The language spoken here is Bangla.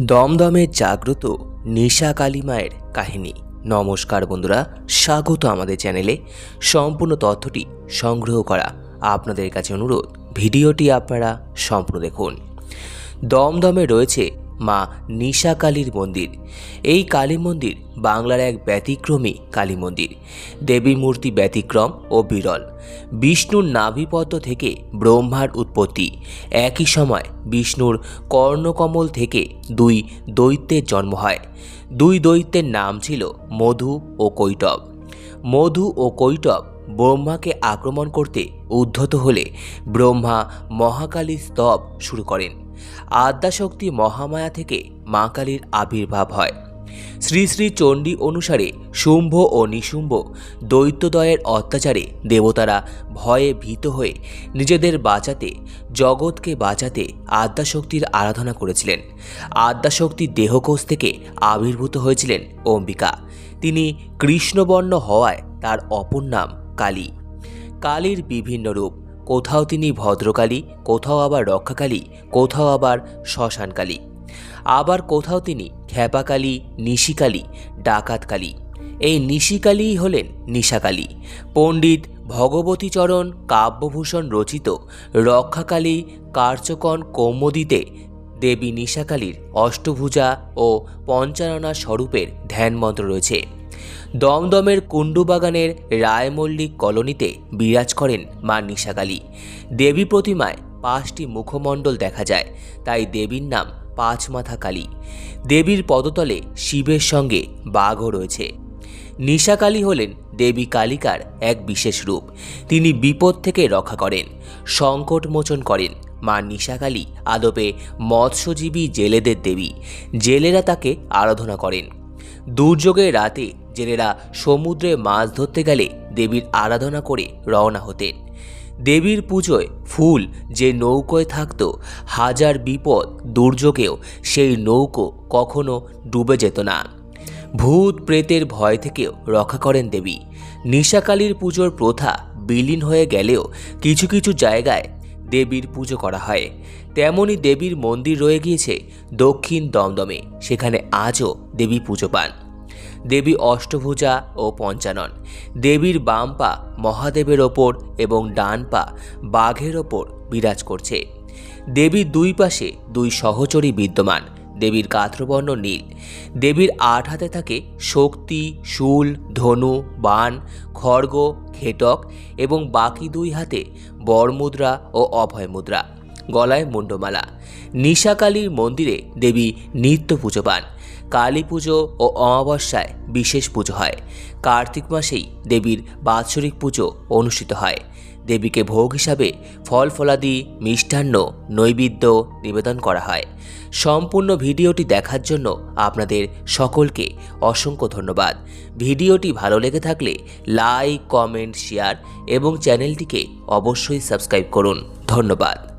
দমদমে জাগ্রত নিশা কালিমায়ের কাহিনী। নমস্কার বন্ধুরা, স্বাগত আমাদের চ্যানেলে। সম্পূর্ণ তথ্যটি সংগ্রহ করা আপনাদের কাছে অনুরোধ, ভিডিওটি আপনারা সম্পূর্ণ দেখুন। দমদমে রয়েছে মা নিশা কালীর মন্দির। এই কালী মন্দির বাংলার এক ব্যতিক্রমী কালী মন্দির। দেবী মূর্তি ব্যতিক্রম ও বিরল। বিষ্ণুর নাভিপদ্ম থেকে ব্রহ্মার উৎপত্তি। একই সময় বিষ্ণুর কর্ণকমল থেকে দুই দৈত্যের জন্ম হয়। দুই দৈত্যের নাম ছিল মধু ও কৈটব। মধু ও কৈটব ব্রহ্মাকে আক্রমণ করতে উদ্ধত হলে ব্রহ্মা মহাকালী স্তব শুরু করেন। আদ্যাশক্তি মহামায়া থেকে মা কালীর আবির্ভাব হয়। শ্রী শ্রী চণ্ডী অনুসারে শুম্ভ ও নিশুম্ভ দৈত্যদয়ের অত্যাচারে দেবতারা ভয়ে ভীত হয়ে নিজেদের বাঁচাতে, জগৎকে বাঁচাতে আদ্যাশক্তির আরাধনা করেছিলেন। আদ্যাশক্তির দেহকোষ থেকে আবির্ভূত হয়েছিলেন অম্বিকা। তিনি কৃষ্ণবর্ণ হওয়ায় তার অপর নাম কালী। কালীর বিভিন্ন রূপ কোথাও তিনি ভদ্রকালী, কোথাও আবার রক্ষাকালী, কোথাও আবার শ্মশানকালী। আবার কোথাও তিনি খ্যাপাকালী, নিশিকালী, ডাকাতকালী। এই নিশিকালীই হলেন নিশাকালী। পণ্ডিত ভগবতীচরণ কাব্যভূষণ রচিত রক্ষাকালী কার্যকন কৌমদিতে দেবী নিশাকালীর অষ্টভুজা ও পঞ্চাননা স্বরূপের ধ্যানমন্ত্র রয়েছে। দমদমের কুণ্ডুবাগানের রায়মল্লিক কলোনিতে বিরাজ করেন মা নিশাকালী। দেবী প্রতিমায় পাঁচটি মুখমণ্ডল দেখা যায়, তাই দেবীর নাম পাঁচ মাথা কালী। দেবীর পদতলে শিবের সঙ্গে বাঘও রয়েছে। নিশাকালী হলেন দেবী কালিকার এক বিশেষ রূপ। তিনি বিপদ থেকে রক্ষা করেন, সংকট মোচন করেন মা নিশাকালী আদপে মৎস্যজীবী জেলেদের দেবী। জেলেরা তাকে আরাধনা করেন। দুর্যোগের রাতে জেলেরা সমুদ্রে মাছ ধরতে গেলে দেবীর আরাধনা করে রওনা হতেন। দেবীর পুজোয় ফুল যে নৌকোয় থাকত, হাজার বিপদ দুর্যোগেও সেই নৌকো কখনো ডুবে যেত না। ভূত প্রেতের ভয় থেকেও রক্ষা করেন দেবী। নিশাকালীর পুজোর প্রথা বিলীন হয়ে গেলেও কিছু কিছু জায়গায় দেবীর পুজো করা হয়। তেমনই দেবীর মন্দির রয়ে গিয়েছে দক্ষিণ দমদমে। সেখানে আজও দেবী পুজো পান। দেবী অষ্টভুজা ও পঞ্চানন। দেবীর বাম পা মহাদেবের ওপর এবং ডান পা বাঘের ওপর বিরাজ করছে। দেবীর দুই পাশে দুই সহচরী বিদ্যমান। দেবীর কাত্রবর্ণ নীল। দেবীর আট হাতে থাকে শক্তি, শুল, ধনু বান খড়গ, খেটক এবং বাকি দুই হাতে বরমুদ্রা ও অভয় মুদ্রা গলায় মুন্ডমালা নিশাকালীর মন্দিরে দেবী নিত্য পুজো পান। কালী পুজো ও অমাবস্যায় বিশেষ পুজো হয়। কার্তিক মাসেই দেবীর বাৎসরিক পুজো অনুষ্ঠিত হয়। দেবীকে ভোগ হিসাবে ফল ফলাদি, মিষ্টান্ন, নৈবেদ্য নিবেদন করা হয়। সম্পূর্ণ ভিডিওটি দেখার জন্য আপনাদের সকলকে অসংখ্য ধন্যবাদ। ভিডিওটি ভালো লেগে থাকলে লাইক, কমেন্ট, শেয়ার এবং চ্যানেলটিকে অবশ্যই সাবস্ক্রাইব করুন। ধন্যবাদ।